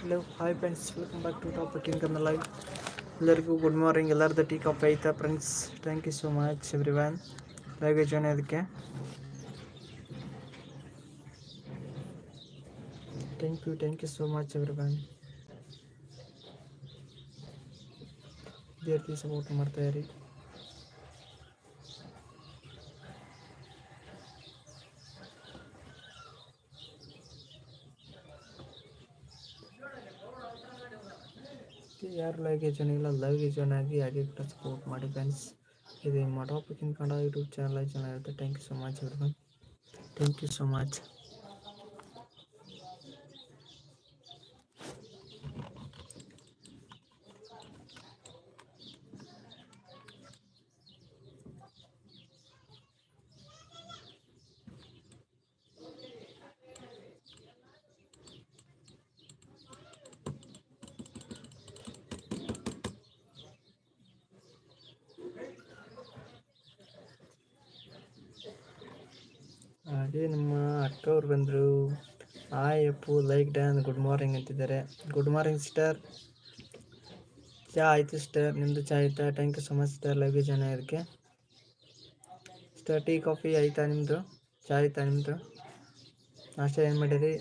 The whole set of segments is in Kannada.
Hello hi friends welcome back to top king ಕನ್ನ ಲೈವ್ ಎಲ್ಲರಿಗೂ ಗುಡ್ ಮಾರ್ನಿಂಗ್ ಎಲ್ಲರದ್ದು ಟೀ ಕಾಫಿ ಆಯ್ತಾ friends thank you so much everyone ಲೈವ್ಗೆ join ಅದಕ್ಕೆ thank you thank you so much everyone ಇದೇ ರೀತಿ ಸಪೋರ್ಟ್ ಮಾಡ್ತಾ ಇರಿ ಯಾರು ಲೈವ್ಗೆ ಜಾಯ್ನ್ ಇಲ್ಲ ಲೈವ್ಗೆ ಆಗಿ ಹಾಗೆ ಕೂಡ ಸಪೋರ್ಟ್ ಮಾಡಿ ಫ್ರೆಂಡ್ಸ್ ಇದು ನಿಮ್ಮ ಟಾಪಿಕ್ ಕನ್ನಡ ಯೂಟ್ಯೂಬ್ ಚಾನಲ್ ಚೆನ್ನಾಗಿರುತ್ತೆ thank you so much thank you so much ಹಾಗೆ ನಮ್ಮ ಅಕ್ಕ ಅವ್ರು ಬಂದರು. ಹಾಯ್ ಅಪ್ಪು ಲೈಕ್ ಡ್ಯಾನ್ ಗುಡ್ ಮಾರ್ನಿಂಗ್ ಅಂತಿದ್ದಾರೆ. ಗುಡ್ ಮಾರ್ನಿಂಗ್ ಸಿಸ್ಟರ್ ಚಾ ಆಯಿತು ಸಿಸ್ಟರ್ ನಿಮ್ಮದು ಚಾ ಆಯಿತಾ? Thank you so much sister ಲೈವ್ಗೆ ಜನ ಇದಕ್ಕೆ ಸಿಸ್ಟರ್ ಟೀ ಕಾಫಿ ಆಯಿತಾ ನಿಮ್ಮದು ಚಾ ಆಯಿತಾ ನಿಮ್ಮದು ನಾಷ್ಟ ಏನು ಮಾಡಿರಿ?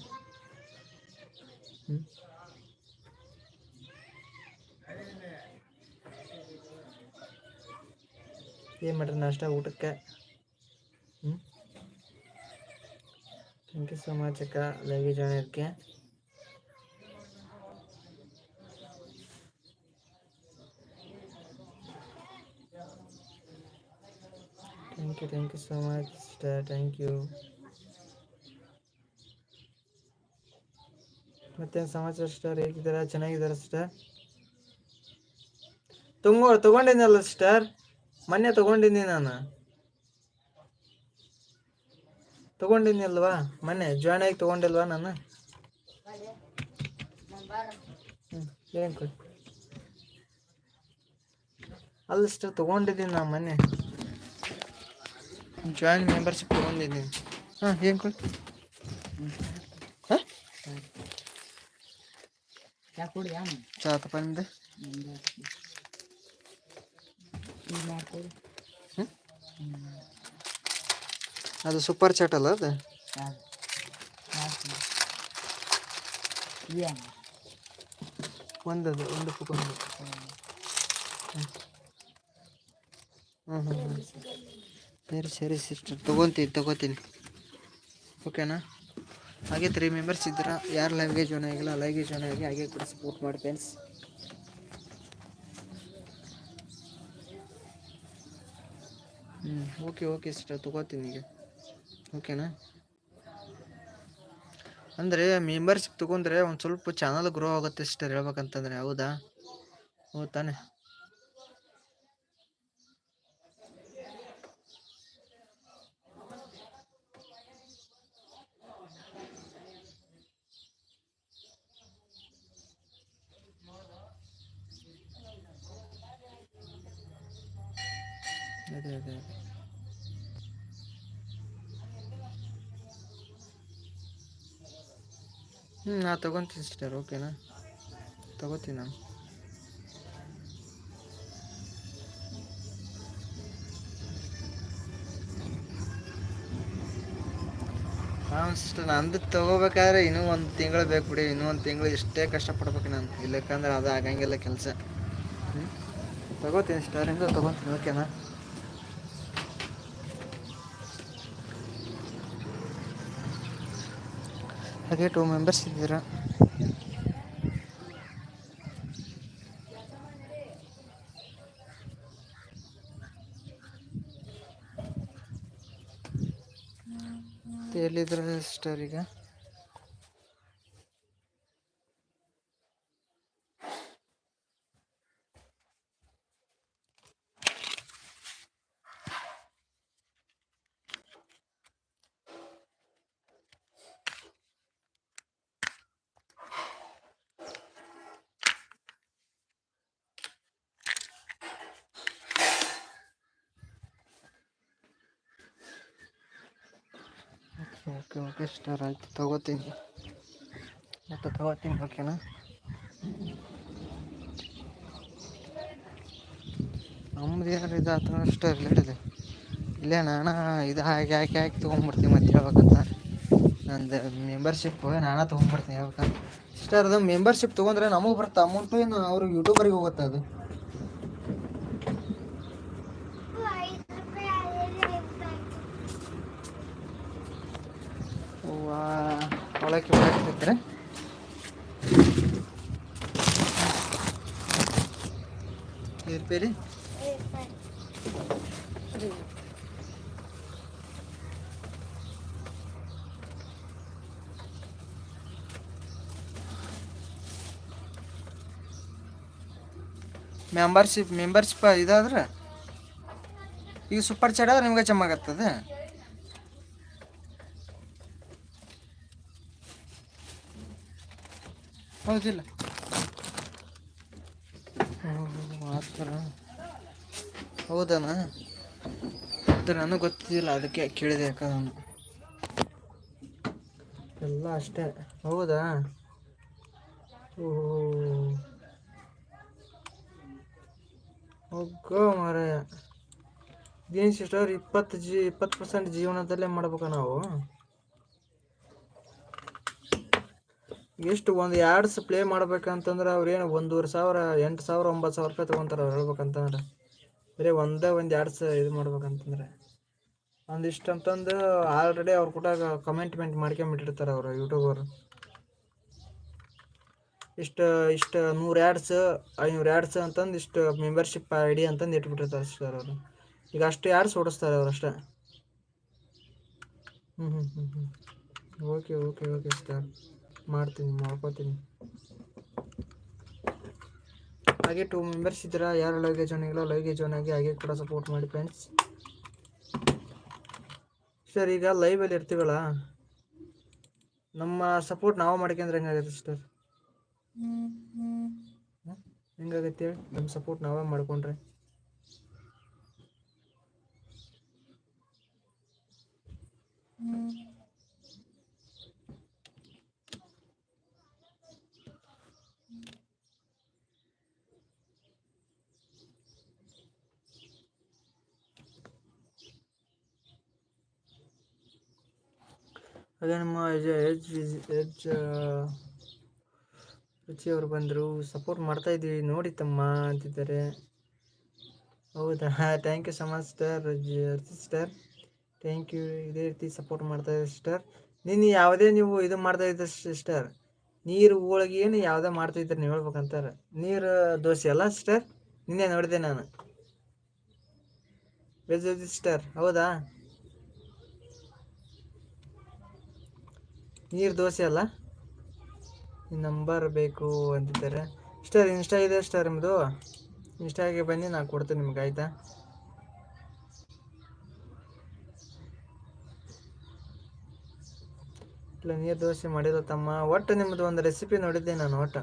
ಏನು ಮಾಡ್ರಿ ನಾಷ್ಟ ಊಟಕ್ಕೆ? ಹ್ಞೂ ಥ್ಯಾಂಕ್ ಯು ಸೊ ಮಚ್ ಅಕ್ಕ ಲೈವ್ಗೆ ಜಾಯ್ನ್ ಇದಕ್ಕೆ thank you thank you so much sister thank you ಮತ್ತೆ ಸಮಾಚಾರ ಸಿಸ್ಟರ್ ಹೇಗಿದ್ದೀರಾ ಚೆನ್ನಾಗಿದ್ದೀರಾ ಸಿಸ್ಟರ್ ತಗೋ ತಗೊಂಡಿದ್ನಲ್ಲ ಸಿಸ್ಟರ್ ಮೊನ್ನೆ ತಗೊಂಡಿದ್ದೀನಿ ನಾನು. ತಗೊಂಡಿನಿ ಅಲ್ವಾ ಮೊನ್ನೆ ಜಾಯ್ನ್ ಆಗಿ ತಗೊಂಡಿಲ್ವಾ ನಾನು ಹ್ಞೂ ಏನು ಕೊಡಿ ಅಲ್ಲಿಷ್ಟು ತೊಗೊಂಡಿದ್ದೀನಿ ನಾನು ಮೊನ್ನೆ ಜಾಯಿನ್ ಮೆಂಬರ್ಶಿಪ್ ತಗೊಂಡಿದ್ದೀನಿ. ಹಾಂ ಏನು ಕೊಡಿ ಹಾಂ? ಚಾ ಕುಡಿ ಯಾಮ ಚಾ ತಗೊಂಡಿದ್ದೆ ಇದು ಮಾಡ್ಕೊಡಿ ಹ್ಞೂ ಅದು ಸೂಪರ್ ಚಾಟ್ ಅಲ್ಲ ಅದು? ಒಂದದು, ಒಂದು ಹ್ಞೂ ಹ್ಞೂ ಹ್ಞೂ ಸರಿ ಸರಿ, ಸಿಸ್ಟರ್. ತೊಗೊತೀನಿ, ತೊಗೋತೀನಿ. ಓಕೆನಾ? ಹಾಗೆ ತ್ರೀ ಮೆಂಬರ್ಸ್ ಇದ್ದೀರಾ? ಯಾರು ಲೈವ್ಗೆ ಜಾಯ್ನ್ ಆಗಿಲ್ಲ ಲೈವ್ಗೆ ಜಾಯ್ನ್ ಆಗಿ ಹಾಗೆ ಕೂಡ ಸಪೋರ್ಟ್ ಮಾಡಿ ಫ್ರೆಂಡ್ಸ್ ಹ್ಞೂ ಓಕೆ ಓಕೆ ಸಿಸ್ಟರ್. ತೊಗೋತೀನಿ ಈಗ. ಓಕೆನಾ? ಅಂದರೆ ಮೆಂಬರ್ಶಿಪ್ ತೊಗೊಂಡ್ರೆ ಒಂದು ಸ್ವಲ್ಪ ಚಾನಲ್ ಗ್ರೋ ಆಗುತ್ತೆ ಸಿಸ್ಟರ್ ಹೇಳ್ಬೇಕಂತಂದರೆ, ಹೌದಾ? ಹೌದು ತಾನೆ. ಅದೇ ಅದೇ ಅದೇ. ಹ್ಞೂ ನಾ ತೊಗೊತೀನಿ ಸಿಸ್ಟರ್ ಓಕೆನಾ ತೊಗೋತೀನಿ ನಾನು. ಹಾಂ ಸಿಸ್ಟರ್ ನಂದು ತೊಗೋಬೇಕಾದ್ರೆ ಇನ್ನೂ ಒಂದು ತಿಂಗಳು ಬೇಕು ಬಿಡಿ, ಇನ್ನೂ ಒಂದು ತಿಂಗಳು ಇಷ್ಟೇ ಕಷ್ಟಪಡ್ಬೇಕು ನಾನು. ಇಲ್ಲಕ್ಕಂದ್ರೆ ಅದು ಆಗಂಗಿಲ್ಲ ಕೆಲಸ. ಹ್ಞೂ ತೊಗೋತೀನಿ ಸಿಸ್ಟರ್ ಹಿಂಗೆ ತೊಗೊತೀನಿ ಓಕೆನಾ ಹಾಗೆ ಟೂ ಮೆಂಬರ್ಸ್ ಇದ್ದೀರಾ? ಎಲ್ಲಿದ್ರ ಸಿಸ್ಟರ್ ಈಗ? ಓಕೆ ಓಕೆ ಸ್ಟಾರ್ ಆಯಿತು? ತಗೋತೀನಿ. ಮತ್ತೆ ತಗೋತೀನಿ ಓಕೆನಾ ನಮ್ದು ಏನಾರು ಇದಾತ ಅಷ್ಟೇ ರಿಲೇಟೆಡ್ ಇಲ್ಲೇ ನಾನು ಇದು ಹಾಗೆ ಹಾಕಿ ಹಾಕಿ ತೊಗೊಂಡ್ಬಿಡ್ತೀನಿ ಮತ್ತೆ ಹೇಳ್ಬೇಕಂತ. ನಂದು ಮೆಂಬರ್ಶಿಪ್ ನಾನು ತೊಗೊಂಡ್ಬಿಡ್ತೀನಿ ಹೇಳ್ಬೇಕಂತ. ಸಿಸ್ಟರ್ ಅದು ಮೆಂಬರ್ಶಿಪ್ ತೊಗೊಂಡ್ರೆ ನಮಗೆ ಬರುತ್ತೆ. ಅಮೌಂಟು ಏನು ಅವ್ರಿಗೆ ಯೂಟ್ಯೂಬರಿಗೆ ಹೋಗುತ್ತೆ ಅದು. ರೂಪಾಯಿ ಮೆಂಬರ್ಶಿಪ್ ಮೆಂಬರ್ಶಿಪ್ ಇದಾದ್ರೆ ಈಗ ಸೂಪರ್ ಚಾಟ್ ಆದ್ರೆ ನಿಮ್ಗೆ ಚೆನ್ನಾಗತ್ತದೆ ಹೌದಿಲ್ಲ ಹ್ಮ್, ಆ ಥರ ಹೌದನ? ಅದು ನನಗೆ ಗೊತ್ತಿದ್ದಿಲ್ಲ ಅದಕ್ಕೆ ಕೇಳಿದೆ ಯಾಕಂದ್ರೆ ಎಲ್ಲ ಅಷ್ಟೇ. ಹೌದಾ? ಓಹೋ. ಹೋಗೋ ಮಾರಾಯ. ಇದೇನು ಸಿಸ್ಟರ್ ಇಪ್ಪತ್ತು ಜಿ ಇಪ್ಪತ್ತು ಪರ್ಸೆಂಟ್ ಜೀವನದಲ್ಲೇ ಮಾಡ್ಬೇಕ ನಾವು? ಎಷ್ಟು ಒಂದು ಯಾರ್ಡ್ಸ್ ಪ್ಲೇ ಮಾಡ್ಬೇಕಂತಂದ್ರೆ ಅವ್ರೇನು ಒಂದೂವರೆ ಸಾವಿರ ಎಂಟು ಸಾವಿರ ಒಂಬತ್ತು ಸಾವಿರ ರೂಪಾಯಿ ತೊಗೊಂತಾರೆ ಅವ್ರು ಹೇಳ್ಬೇಕಂತಂದ್ರೆ. ಬರೀ ಒಂದೇ ಒಂದು ಸ ಇದು ಮಾಡ್ಬೇಕಂತಂದ್ರೆ. ಒಂದಿಷ್ಟು ಅಂತಂದು ಆಲ್ರೆಡಿ ಅವ್ರ ಕೂಡ ಕಮೆಂಟ್ಮೆಂಟ್ ಮಾಡ್ಕೊಂಬಿಟ್ಟಿರ್ತಾರೆ ಅವರು ಯೂಟ್ಯೂಬರು ಇಷ್ಟು ಇಷ್ಟು ನೂರು ಆ್ಯಡ್ಸ್ ಐನೂರು ಆ್ಯಡ್ಸ್ ಅಂತಂದು ಇಷ್ಟು ಮೆಂಬರ್ಶಿಪ್ ಐ ಡಿ ಅಂತಂದು ಇಟ್ಬಿಟ್ಟಿರ್ತಾರೆ ಸರ್ ಅವರು. ಈಗ ಅಷ್ಟು ಆ್ಯಡ್ಸ್ ಓಡಿಸ್ತಾರೆ ಅವ್ರು ಅಷ್ಟೇ. ಹ್ಞೂ ಹ್ಞೂ ಹ್ಞೂ ಹ್ಞೂ ಓಕೆ ಓಕೆ ಓಕೆ ಸರ್ ಮಾಡ್ತೀನಿ, ಮಾಡ್ಕೋತೀನಿ. ಹಾಗೆ ಟೂ ಮೆಂಬರ್ಸ್ ಇದ್ದೀರಾ ಯಾರು ಲೈವ್ಗೆ ಜಾಯ್ನ್ ಆಗಿಲ್ಲ ಲೈವ್ಗೆ ಜಾಯ್ನ್ ಆಗಿ ಹಾಗೆ ಕೂಡ ಸಪೋರ್ಟ್ ಮಾಡಿ ಫ್ರೆಂಡ್ಸ್ ಸರ್ ಈಗ ಲೈವಲ್ಲಿ ಇರ್ತೀವಲ್ಲ ನಮ್ಮ ಸಪೋರ್ಟ್ ನಾವು ಮಾಡ್ಕೊಂಡ್ರೆ ಹೆಂಗಾಗತ್ತೆ ಸರ್ ಹೆಂಗಾಗತ್ತೆ ಹೇಳಿ? ನಮ್ಮ ಸಪೋರ್ಟ್ ನಾವೇ ಮಾಡ್ಕೊಂಡ್ರೆ. ಹಾಗೆ ನಮ್ಮ ಎಜ್ ಎಜ್ ರುಚಿಯವರು ಬಂದರು ಸಪೋರ್ಟ್ ಮಾಡ್ತಾ ಇದ್ದೀವಿ ನೋಡಿ ತಮ್ಮ ಅಂತಿದ್ದಾರೆ. ಹೌದಾ? ಥ್ಯಾಂಕ್ ಯು ಸೊ ಮಚ್ ಸ್ಟರ್ ಸಿಸ್ಟರ್ ಥ್ಯಾಂಕ್ ಯು ಇದೇ ರೀತಿ ಸಪೋರ್ಟ್ ಮಾಡ್ತಾ ಇದ್ದೀವಿ ಸಿಸ್ಟರ್ ನೀನು ಯಾವುದೇ ನೀವು ಇದು ಮಾಡ್ತಾ ಇದ್ದ ಸಿಸ್ಟರ್ ನೀರು, ಹೋಳಿಗೆ ಏನು ಯಾವುದೇ ಮಾಡ್ತಾ ಇದ್ರೆ ನೀವು ಹೇಳ್ಬೇಕಂತಾರೆ. ನೀರು, ದೋಸೆ ಅಲ್ಲ ಸಿಸ್ಟರ್ ನಿನ್ನೆ ನೋಡಿದೆ ನಾನು. ವೆಜ್ ಸಿಸ್ಟರ್ ಹೌದಾ? ನೀರು ದೋಸೆ ಅಲ್ಲ? ನಂಬರ್ ಬೇಕು ಅಂತಿದ್ದಾರೆ. ಸ್ಟಾರ್ ಇನ್ಸ್ಟಾ ಇದೆ ಸ್ಟಾರ್ ನಿಮ್ಮದು ಇನ್ಸ್ಟಾಗೆ ಬನ್ನಿ, ನಾನು ಕೊಡ್ತೀನಿ ನಿಮ್ಗೆ, ಆಯಿತಾ? ಇಲ್ಲ, ನೀರು ದೋಸೆ ಮಾಡಿರೋ ತಮ್ಮ. ಒಟ್ಟು ನಿಮ್ಮದು ಒಂದು ರೆಸಿಪಿ ನೋಡಿದ್ದೆ ನಾನು, ಒಟ್ಟು.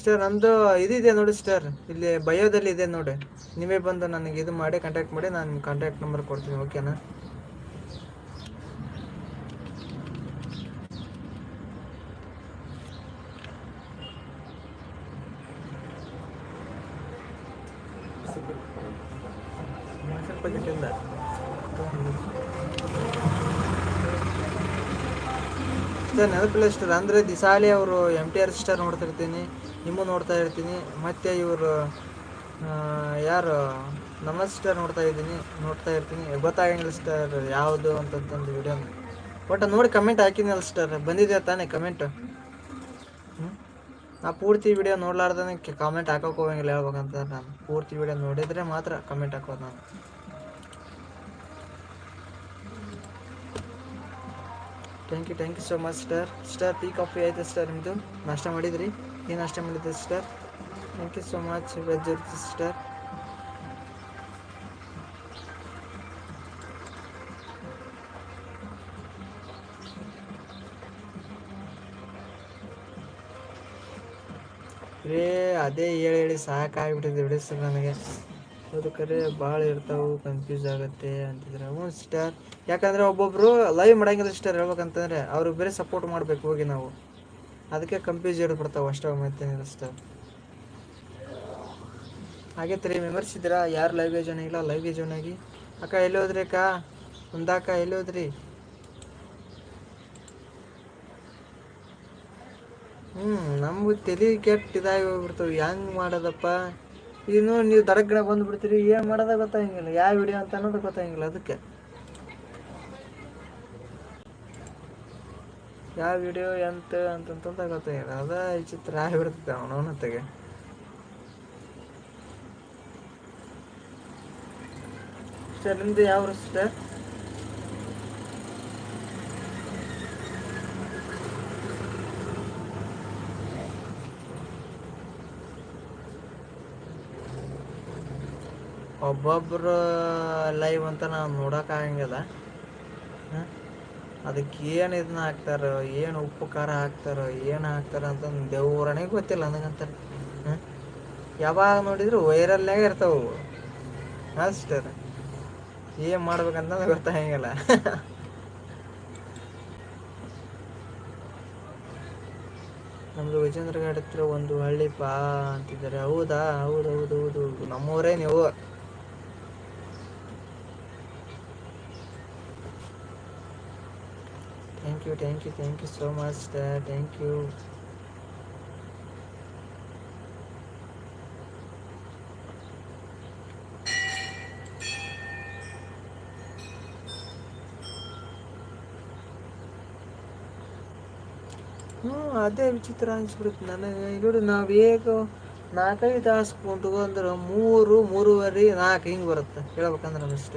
ಸ್ಟಾರ್ ನಮ್ಮದು ಇದಿದೆ ನೋಡಿ ಸ್ಟಾರ್ ಇಲ್ಲಿ ಬಯೋದಲ್ಲಿ ಇದೆ ನೋಡಿ. ನೀವೇ ಬಂದು ನನಗೆ ಇದು ಮಾಡಿ ಕಾಂಟ್ಯಾಕ್ಟ್ ಮಾಡಿ ನಾನು ಕಾಂಟ್ಯಾಕ್ಟ್ ನಂಬರ್ ಕೊಡ್ತೀನಿ ಓಕೆನಾ ಸರ್, ನೆನಪಿಲ್ಲ ಸ್ಟರ್ ಅಂದರೆ ದಿಸಾಲಿ ಅವರು ಎಂ ಟಿ ಆರ್ ಸ್ಟಾರ್ ನೋಡ್ತಿರ್ತೀನಿ ನಿಮ್ಮ ನೋಡ್ತಾ ಇರ್ತೀನಿ, ಮತ್ತು ಇವರು ಯಾರು? ನಮಸ್ಕಾರ ನೋಡ್ತಾ ಇದ್ದೀನಿ, ನೋಡ್ತಾ ಇರ್ತೀನಿ. ಗೊತ್ತಾಗಂಗಿಲ್ಲ ಸ್ಟಾರ್ ಯಾವುದು ಅಂತಂದು ವಿಡಿಯೋ ಒಟ್ಟು ನೋಡಿ ಕಮೆಂಟ್ ಹಾಕಿನಲ್ಲ ಸ್ಟಾರ್ ಬಂದಿದೆ ತಾನೇ ಕಮೆಂಟ್ ನಾ ಪೂರ್ತಿ ವಿಡಿಯೋ ನೋಡ್ಲಾರ್ದೇ ಕಾಮೆಂಟ್ ಹಾಕೋಕೆ ಹೋಗಂಗಿಲ್ಲ ಹೇಳ್ಬೇಕಂತ ನಾನು. ಪೂರ್ತಿ ವಿಡಿಯೋ ನೋಡಿದರೆ ಮಾತ್ರ ಕಮೆಂಟ್ ಹಾಕೋದು ನಾನು. Thank you thank you so much star star tea coffee ಆಯ್ತು ಸ್ಟಾರ್ ನಿಮ್ಮದು ನಾಷ್ಟ ಮಾಡಿದ್ರಿ? ಏನು ನಾಷ್ಟ ಮಾಡಿದ್ರಿ star thank you so much veg sister ರೇ ಅದೇ ಹೇಳಿ ಹೇಳಿ ಸಾಕಾಗ್ಬಿಟ್ಟಿದೆ ಬಿಡಿ ಸರ್ ನನಗೆ. ಅದು ಭಾಳ ಇರ್ತಾವೆ ಕನ್ಫ್ಯೂಸ್ ಆಗುತ್ತೆ ಅಂತಿದ್ರೆ. ಹ್ಞೂ ಸ್ಟಾರ್ ಯಾಕಂದರೆ ಒಬ್ಬೊಬ್ಬರು ಲೈವ್ ಮಾಡಂಗಿಲ್ಲ ಸಿಸ್ಟರ್ ಹೇಳ್ಬೇಕಂತಂದರೆ ಅವ್ರಿಗೆ ಬೇರೆ ಸಪೋರ್ಟ್ ಮಾಡಬೇಕು ಹೋಗಿ ನಾವು. ಅದಕ್ಕೆ ಕನ್ಫ್ಯೂಸ್ ಇಡ್ಬಿಡ್ತಾವೆ ಅಷ್ಟೇ ಮತ್ತೇನಿಲ್ಲ ಸಿಸ್ಟರ್ ಆಗೈತೆ ತ್ರೀ ಮೆಂಬರ್ಸ್ ಇದ್ದೀರಾ ಯಾರು ಲೈವ್ಗೆ ಜಾಯ್ನ್ ಆಗಿಲ್ಲ? ಲೈವ್ಗೆ ಜಾಯ್ನ್ ಆಗಿ? ಅಕ್ಕ, ಎಲ್ಲಿ ಹೋದ್ರಿ ಅಕ್ಕ? ಒಂದಕ್ಕ ಎಲ್ಲಿ ಹೋದ್ರಿ? ಹ್ಞೂ ನಮ್ಗೆ ತಲೆ ಕೆಟ್ಟ ಇದಾಗಿ ಹೋಗ್ಬಿಡ್ತಾವೆ. ಹೆಂಗೆ ಮಾಡೋದಪ್ಪ? ಇನ್ನು ನೀವು ಬಂದು ಬಂದ್ಬಿಡ್ತೀರಿ. ಏನು ಮಾಡೋದ ಗೊತ್ತಾಗಿಲ್ಲ ಯಾವ ವಿಡಿಯೋ ಅಂತ ಅನ್ನೋದು ಗೊತ್ತಾಗಿಲ್ಲ ಅದಕ್ಕೆ. ಯಾವ ವಿಡಿಯೋ ಎಂತ, ಅಂತಂತ ಗೊತ್ತಾಗಿಲ್ಲ. ಅದ ಚಿತ್ರ ಆಗಿಬಿಡ್ತೈತೆ ಅವನವನತ್ತಾಗೆ. ಸರ್ ನಿಮ್ದು ಯಾವ ಸರ್ ಒಬ್ಬೊಬ್ರು ಲೈವ್ ಅಂತ ನಾವು ನೋಡೋಕ್ಕಾಗಂಗಿಲ್ಲ? ಅದಕ್ಕೆ ಏನು ಇದನ್ನ ಹಾಕ್ತಾರೋ, ಏನು ಉಪ್ಪು ಖಾರ ಹಾಕ್ತಾರೋ, ಏನು ಹಾಕ್ತಾರ ಅಂತ ದೇವ್ರನೇ ಗೊತ್ತಿಲ್ಲ ನನಗಂತಾರೆ ಯಾವಾಗ ನೋಡಿದ್ರು ವೈರಲ್ನಾಗ ಇರ್ತಾವೆ ಅಷ್ಟೇ ಏನು ಮಾಡ್ಬೇಕಂತ ಗೊತ್ತಾಗಂಗಿಲ್ಲ ನಮ್ದು ವಿಜೇಂದ್ರಗಢ ಹತ್ರ ಒಂದು ಹಳ್ಳಿ ಪಾ ಅಂತಿದ್ದಾರೆ. ಹೌದಾ? ಹೌದು ಹೌದು ಹೌದು ನಮ್ಮೂರೇ ನೀವು. Thank you thank you thank you so much thank you ಹ್ಞೂ ಅದೇ ವಿಚಿತ್ರ ಅನಿಸ್ಬಿಡುತ್ತೆ ನನಗೆ. ನೋಡಿ ನಾವು ಹೇಗ ನಾಲ್ಕೈದು ತಾಸು ಅಂದ್ರೆ ಮೂರು, ಮೂರುವರೆ, ನಾಲ್ಕು ಹಿಂಗೆ ಬರುತ್ತೆ. ಹೇಳ್ಬೇಕಂದ್ರೆ ನಮ್ಮ ಇಷ್ಟ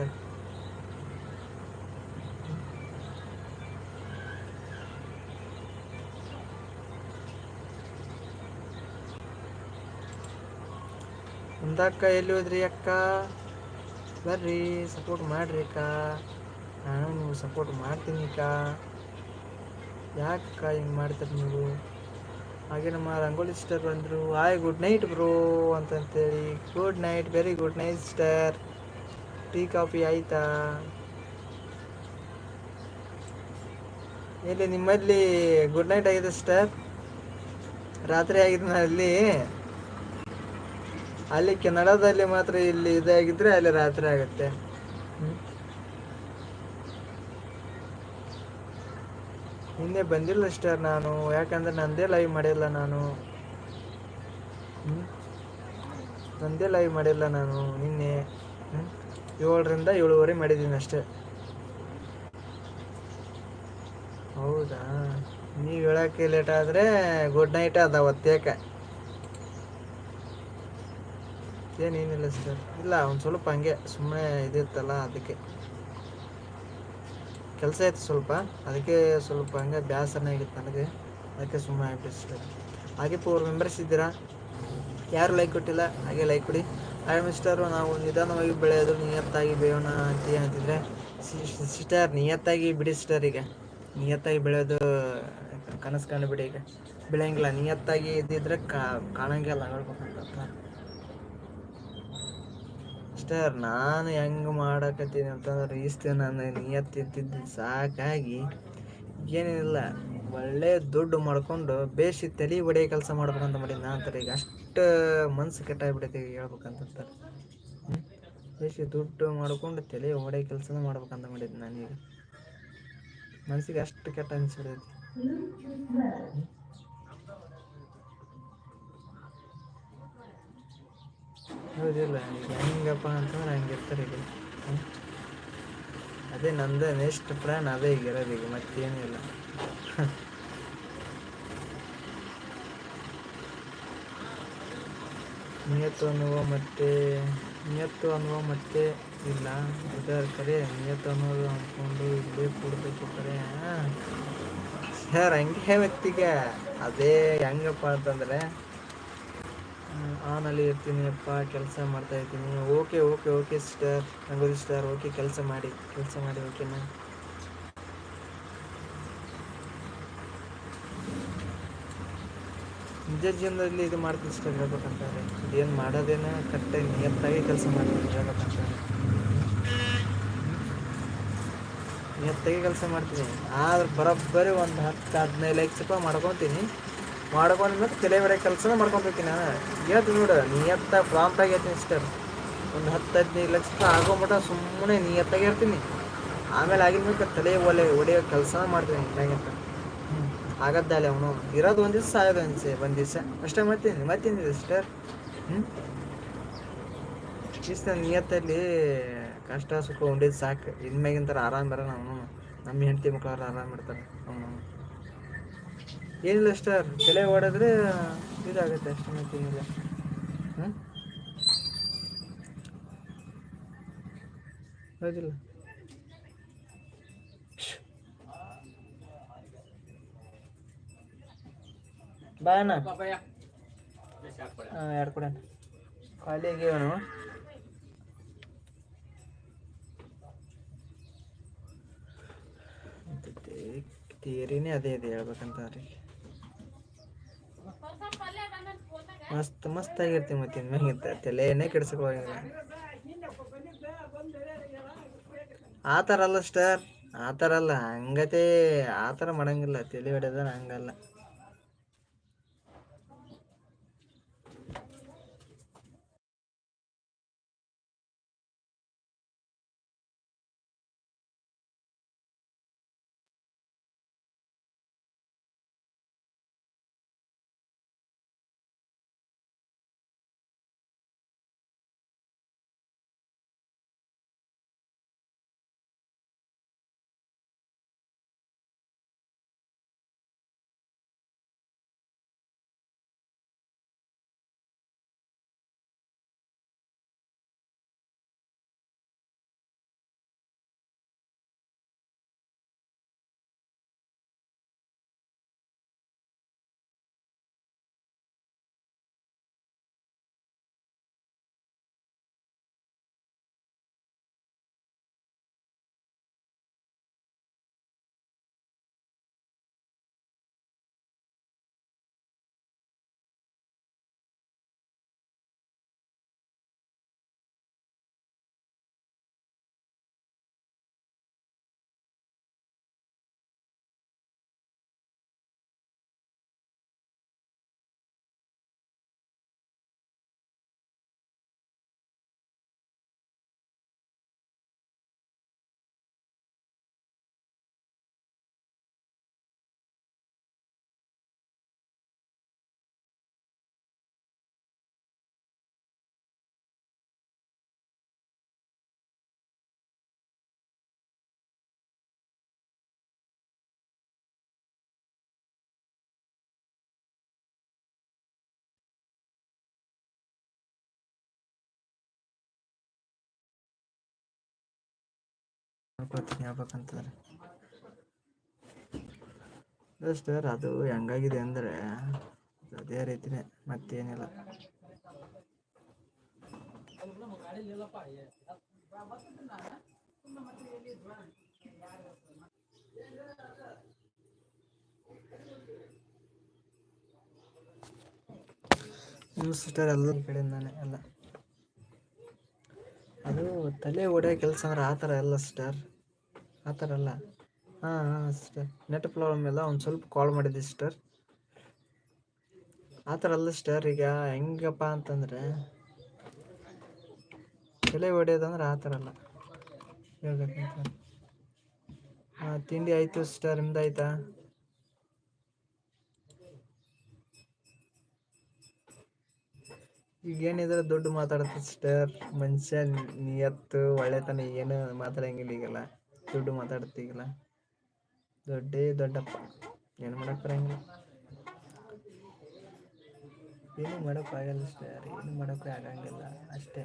ಒಂದಕ್ಕ ಎಲ್ಲಿ ಹೋದ್ರಿ ಅಕ್ಕ? ಬರ್ರಿ ಸಪೋರ್ಟ್ ಮಾಡ್ರಿ ಅಕ್ಕ. ನಾನು ನೀವು ಸಪೋರ್ಟ್ ಮಾಡ್ತೀನಿ ಅಕ್ಕ. ಯಾಕ ಹಿಂಗೆ ಮಾಡ್ತೀರಿ ನೀವು? ಹಾಗೆ ನಮ್ಮ ರಂಗೋಲಿ ಸಿಸ್ಟರ್ ಬಂದರು hi good night bro ಅಂತಂತೇಳಿ good night very good night sister tea coffee ಆಯ್ತಾ? ಇಲ್ಲಿ ನಿಮ್ಮಲ್ಲಿ ಗುಡ್ ನೈಟ್ ಆಗಿದೆ ಸಿಸ್ಟರ್ ರಾತ್ರಿ ಆಗಿದೆ ಅಲ್ಲಿ ಅಲ್ಲಿ ಕೆನಡಾದಲ್ಲಿ ಮಾತ್ರ ಇಲ್ಲಿ ಇದಾಗಿದ್ರೆ ಅಲ್ಲಿ ರಾತ್ರಿ ಆಗುತ್ತೆ. ನಿನ್ನೆ ಬಂದಿಲ್ಲ ಸ್ಟಾರ್ ನಾನು, ಯಾಕಂದ್ರೆ ನಂದೇ ಲೈವ್ ಮಾಡಿಲ್ಲ ನಾನು. ನಂದೇ ಲೈವ್ ಮಾಡಿಲ್ಲ ನಾನು ನಿನ್ನೆ. ಏಳರಿಂದ ಏಳುವರೆ ಮಾಡಿದ್ದೀನಿ ಅಷ್ಟೇ. ಹೌದಾ? ನೀವು ಹೇಳೋಕ್ಕೆ ಲೇಟ್ ಆದರೆ ಗುಡ್ ನೈಟ್ ಅದ ಅವತ್ತೇಕ ಏನೇನಿಲ್ಲ ಸರ್ ಇಲ್ಲ, ಒಂದು ಸ್ವಲ್ಪ ಹಂಗೆ ಸುಮ್ಮನೆ ಇದಿರ್ತಲ್ಲ ಅದಕ್ಕೆ. ಕೆಲಸ ಇತ್ತು ಸ್ವಲ್ಪ. ಅದಕ್ಕೆ ಸ್ವಲ್ಪ ಹಂಗೆ ಬೇಸರನೇ ಆಗಿತ್ತು ನನಗೆ. ಅದಕ್ಕೆ ಸುಮ್ಮನೆ ಆಗಿಬಿಟ್ಟು ಹಾಗೆ ಫೋರ್ ಮೆಂಬರ್ಸ್ ಇದ್ದೀರಾ? ಯಾರು ಲೈಕ್ ಕೊಟ್ಟಿಲ್ಲ, ಹಾಗೆ ಲೈಕ್ ಕೊಡಿ. ಹಾಗೆ ಮಿಸ್ಟರು ನಾವು ನಿಧಾನವಾಗಿ ಬೆಳೆಯೋದು, ನಿಯತ್ತಾಗಿ ಬೇಯೋಣ ಅಂತ ಅಂತಿದ್ರೆ ಸಿಸ್ಟರ್ ನಿಯತ್ತಾಗಿ ಬಿಡಿ ಸಿಸ್ಟರ್ ಈಗ. ನಿಯತ್ತಾಗಿ ಬೆಳೆಯೋದು ಕನಸು ಬಿಡಿ ಈಗ. ಬೆಳೆಯಂಗಿಲ್ಲ. ನಿಯತ್ತಾಗಿ ಇದ್ದಿದ್ರೆ ಕಾಣಂಗಿಲ್ಲ. ಹೇಳ್ಬೇಕಂತ ಸಿಸ್ಟರ್, ನಾನು ಹೆಂಗೆ ಮಾಡಕತ್ತೀನಿ ಅಂತಂದ್ರೆ ಇಷ್ಟು ನಾನು ನಿಯತ್ತಿದ್ದು ಸಾಕಾಗಿ ಏನೇನಿಲ್ಲ ಒಳ್ಳೆ ದುಡ್ಡು ಮಾಡ್ಕೊಂಡು ಬೇಸಿ ತಲೆ ಹೊಡೆಯೋ ಕೆಲಸ ಮಾಡ್ಬೇಕಂತ ಮಾಡಿ ನಾನು ಅಂತಾರೆ ಈಗ ಅಷ್ಟು ಮನ್ಸು ಕೆಟ್ಟಾಗ್ಬಿಟ್ಟೈತೆ ಈಗ ಹೇಳ್ಬೇಕಂತಾರೆ ಬೇಸಿ ದುಡ್ಡು ಮಾಡ್ಕೊಂಡು ತಲೆ ಒಡೆ ಕೆಲಸನ ಮಾಡ್ಬೇಕಂತ ಮಾಡಿದ್ದು ನಾನೀಗ. ಮನಸ್ಸಿಗೆ ಅಷ್ಟು ಕೆಟ್ಟ ಅನಿಸ್ಬಿಡೈತಿ. ಹೌದಿಲ್ಲ ಹೆಂಗಪ್ಪ ಅಂತಂದ್ರೆ ಹಂಗಿರ್ತಾರೆ ಈಗ. ಅದೇ ನಂದು ನೆಕ್ಸ್ಟ್ ಪ್ಲ್ಯಾನ್ ಅದೇ ಈಗ ಇರೋದು ಈಗ ಮತ್ತೇನಿಲ್ಲ ನಿಯತ್ತು ಅನ್ನುವ ಮತ್ತೆ, ನಿಯತ್ತು ಅನ್ನುವ ಮತ್ತೆ ಇಲ್ಲ. ಇದರ ಕರೆ ನಿಯತ್ತು ಅನ್ನೋದು ಅಂದ್ಕೊಂಡು ಇಲ್ಲೇ ಕೂಡಬೇಕು ಕರೆ. ಸರ್ ಹಂಗೆ ವ್ಯಕ್ತಿಗೆ. ಅದೇ ಹೆಂಗಪ್ಪ ಅಂತಂದರೆ ಆನಲ್ಲಿ ಇರ್ತೀನಿಯಪ್ಪ ಕೆಲಸ ಮಾಡ್ತಾ ಇರ್ತೀನಿ okay okay okay sister Rangoli sister okay ಕೆಲಸ ಮಾಡಿ ಕೆಲಸ ಮಾಡಿ ಓಕೆನಾ ನಿಜ ಜೀವನದಲ್ಲಿ ಇದು ಮಾಡ್ತೀನಿ ಸಿಸ್ಟರ್ ಹೇಳ್ಬೇಕಂತಾರೆ ಇದೇನು ಮಾಡೋದೇನ? ಕರೆಕ್ಟಾಗಿ ನಿಯತ್ತಾಗಿ ಕೆಲಸ ಮಾಡ್ತೀನಿ ಹೇಳ್ಬೇಕಂತಾರೆ ನಿಯತ್ತಾಗಿ ಕೆಲಸ ಮಾಡ್ತೀನಿ. ಆದ್ರೆ ಬರೋಬ್ಬರಿ ಒಂದು ಹತ್ತು ಹದಿನೈದು ಲಕ್ಷ ರೂಪಾಯಿ ಮಾಡ್ಕೊತೀನಿ. ಮಾಡ್ಕೊಂಡ್ಮೇಲೆ ತಲೆ ಬರೋ ಕೆಲಸನ ಮಾಡ್ಕೊಂಡ್ಬಿಡ್ತೀನಿ ನಾನು. ಹೇಳ್ತೀನಿ ನೋಡು, ನಿಯತ್ತ ಪ್ರಾಂಪ್ಟಾಗಿ ಹೇಳ್ತೀನಿ ಸಿಸ್ಟರ್ ಒಂದು ಹತ್ತು ಹದಿನೈದು ಲಕ್ಷ ಆಗೋ ಮಟ್ಟ ಸುಮ್ಮನೆ ನಿಯತ್ತಾಗಿ ಇರ್ತೀನಿ. ಆಮೇಲೆ ಆಗಿದ್ಮೇಲೆ ತಲೆ ಒಲೆ ಒಡೆಯೋ ಕೆಲಸನ ಮಾಡ್ತೀನಿ ಹೆಂಗಂತ ಆಗದ್ದಾಲೆ ಅವನು. ಇರೋದು ಒಂದು ದಿವಸ ಆಗೋದು ದಿವಸ, ಒಂದು ದಿವಸ. ಅಷ್ಟೇ ಮಾಡ್ತೀನಿ ಮತ್ತೇನಿದೆ ಸಿಸ್ಟರ್ ಹ್ಞೂ ಇಷ್ಟ ನಿಯತ್ತಲ್ಲಿ ಕಷ್ಟ ಸುಖ ಉಂಡಿದ್ದು ಸಾಕು. ಇನ್ಮ್ಯಾಗಿಂತರ ಆರಾಮ್ ಬರೋಣ ಅವನು. ನಮ್ಮ ಹೆಂಡತಿ ಮಕ್ಕಳು ಆರಾಮ್ ಇರ್ತಾರೆ. ಅವನು. ಏನಿಲ್ಲ ಸ್ಟಾರ್ ತಲೆ ಓಡಿದ್ರೆ ಇದಾಗುತ್ತೆ ಅಷ್ಟೇ ಮತ್ತೇನಿಲ್ಲ ಹ್ಞೂ ಹೌದಿಲ್ಲ. ಬಾಯಣ್ಣ ಹಾಂ ಎರಡು ಕೊಡಣ್ಣ ಖಾಲಿ ಆಗ್ಯಾವನು ಥಿಯರಿನೇ ಅದೇ ಇದೆ, ಹೇಳ್ಬೇಕಂತ ಅವ್ರಿಗೆ. ಮಸ್ತ್ ಮಸ್ತ್ ಆಗಿರ್ತೀವಿ ಮತ್ತೆ ಇನ್ಮ್ಯಾಗಿಂತ ತಲೆನೇ ಕೆಡ್ಸ್ಕೊಳ್ಳೋಂಗಿಲ್ಲ ಆ ಥರ ಅಲ್ಲ ಸ್ಟಾರ್ ಆ ಥರ ಅಲ್ಲ. ಹಂಗತೆ ಆ ಥರ ಮಾಡಂಗಿಲ್ಲ. ತಲೆ ಹೊಡೆದ ಹಂಗಲ್ಲ. ನೋಡ್ಕೊತೀನಿ ಹೇಳ್ಬೇಕಂತಂದ್ರೆ. ಸ್ಟಾರ್ ಅದು ಹೆಂಗಾಗಿದೆ ಅಂದರೆ ಅದೇ ರೀತಿನೇ, ಮತ್ತೇನಿಲ್ಲ. ಸಿಸ್ಟರ್ ಎಲ್ಲ ಕಡೆಯಿಂದಾನೆ ಎಲ್ಲ. ಅದು ತಲೆ ಹೊಡೆಯೋ ಕೆಲಸ ಅಂದ್ರೆ ಆ ಥರ ಎಲ್ಲ ಸಿಸ್ಟರ್ ಆ ಥರ ಅಲ್ಲ. ಹಾಂ ಹಾಂ ಸಿಸ್ಟರ್ ನೆಟ್ ಪ್ರಾಬ್ಲಮ್ ಎಲ್ಲ ಒಂದು ಸ್ವಲ್ಪ ಕಾಲ್ ಮಾಡಿದ್ದೆ ಸಿಸ್ಟರ್ ಆ ಥರ ಅಲ್ಲ ಸಿಸ್ಟರ್ ಈಗ ಹೆಂಗಪ್ಪ ಅಂತಂದರೆ, ತಲೆ ಹೊಡೆಯೋದಂದ್ರೆ ಆ ಥರ ಅಲ್ಲ. ಹೇಳ್ಬೇಕಂತ. ಹಾಂ, ತಿಂಡಿ ಆಯಿತು ಸಿಸ್ಟರ್ ನಿಮ್ದು ಆಯ್ತಾ? ಈಗೇನಿದ್ರೆ ದುಡ್ಡು ಮಾತಾಡುತ್ತೆ ಸಿಸ್ಟರ್ ಮನುಷ್ಯ ನಿಯತ್ತು, ಒಳ್ಳೆತನ ಏನು ಮಾತಾಡಂಗಿಲ್ಲ ಈಗೆಲ್ಲ. ದುಡ್ಡು ಮಾತಾಡ್ತೀಗಲ್ಲ ದೊಡ್ಡೇ ದೊಡ್ಡಪ್ಪ. ಏನು ಮಾಡಕ್ಕೆ ಬರಂಗಿಲ್ಲ. ಏನು ಮಾಡೋಕ್ಕಾಗಲ್ಲ ಅಷ್ಟೇ ಯಾರು, ಏನು ಮಾಡೋಕ್ಕೂ ಆಗಂಗಿಲ್ಲ ಅಷ್ಟೇ.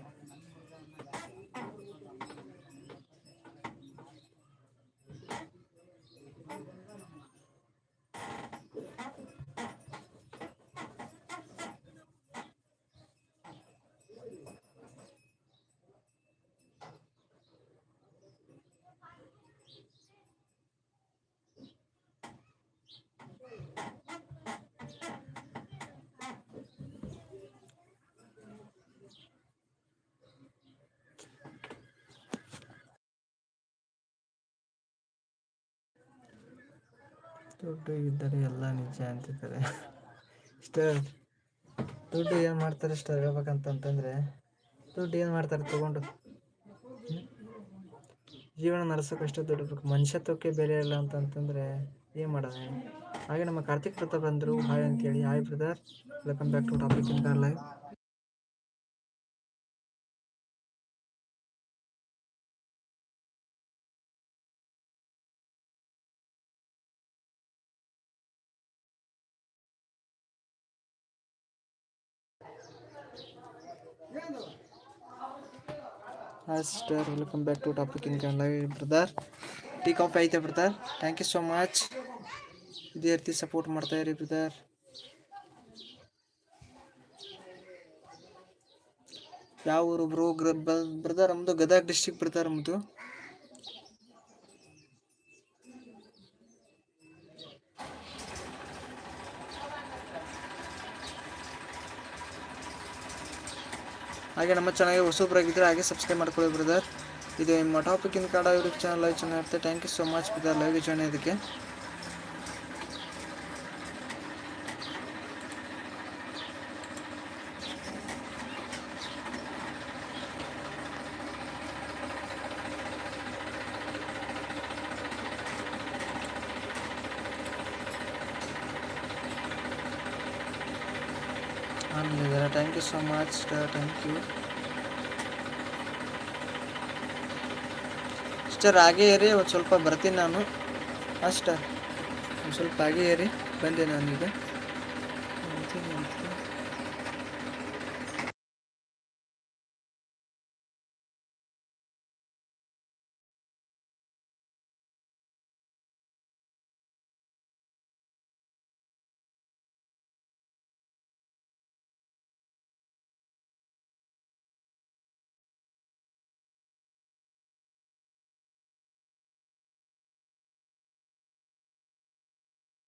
ದುಡ್ಡು ಇದ್ದರೆ ಎಲ್ಲ ನಿಜ ಅಂತಿದ್ದಾರೆ. ಸ್ಟರ್ ದುಡ್ಡು ಏನು ಮಾಡ್ತಾರೆ ಸ್ಟರ್ ಹೇಳ್ಬೇಕಂತಂತಂದರೆ, ದುಡ್ಡು ಏನು ಮಾಡ್ತಾರೆ ತೊಗೊಂಡು? ಜೀವನ ನಡೆಸೋಕಷ್ಟೇ ದುಡ್ಡು ಮನುಷ್ಯತ್ವಕ್ಕೆ ಬೆಲೆ ಇಲ್ಲ ಅಂತಂತಂದರೆ ಏನು ಮಾಡೋದು? ಹಾಗೆ ನಮ್ಮ ಕಾರ್ತಿಕ್ ಪ್ರತಾಪ್ ಬಂದರು ಹಾಯ್ ಅಂತೇಳಿ hi brother welcome back to topic in car live hi sister welcome back to topic in Kannada brother tea coffee ಐತೆ brother thank you so much ಇದೇ ರೀತಿ ಸಪೋರ್ಟ್ ಮಾಡ್ತಾ ಇರಿ ಬ್ರದರ್ ಯಾವ ಊರು ಬ್ರೋ ಬ್ರದರ್ ನಮ್ಮದು ಗದಗ ಡಿಸ್ಟಿಕ್ ಬ್ರದರ್ ನಮ್ಮದು ಹಾಗೆ ನಮ್ಮ ಚಾನಲ್ಗೆ ಹೊಸಬ್ರಾಗಿದ್ದರೆ ಹಾಗೆ ಸಬ್ಸ್ಕ್ರೈಬ್ ಮಾಡ್ಕೊಳ್ಳಿ ಬ್ರದರ್ ಇದು ನಿಮ್ಮ ಟಾಪಿಕ್ ಇನ್ ಕಾಡ ಯೂಟ್ಯೂಬ್ ಚಾನಲ್ ಚೆನ್ನಾಗಿರುತ್ತೆ thank you so much brother live join ಅದಕ್ಕೆ ಆಮೇಲೆ thank you so much thank you star ಹಾಗೆ ಏರಿ ಒಂದು ಸ್ವಲ್ಪ ಬರ್ತೀನಿ ನಾನು. ಅಷ್ಟ. ಒಂದು ಸ್ವಲ್ಪ ಹಾಗೆ ಏರಿ ಬಂದೆ ನಾನೀಗ.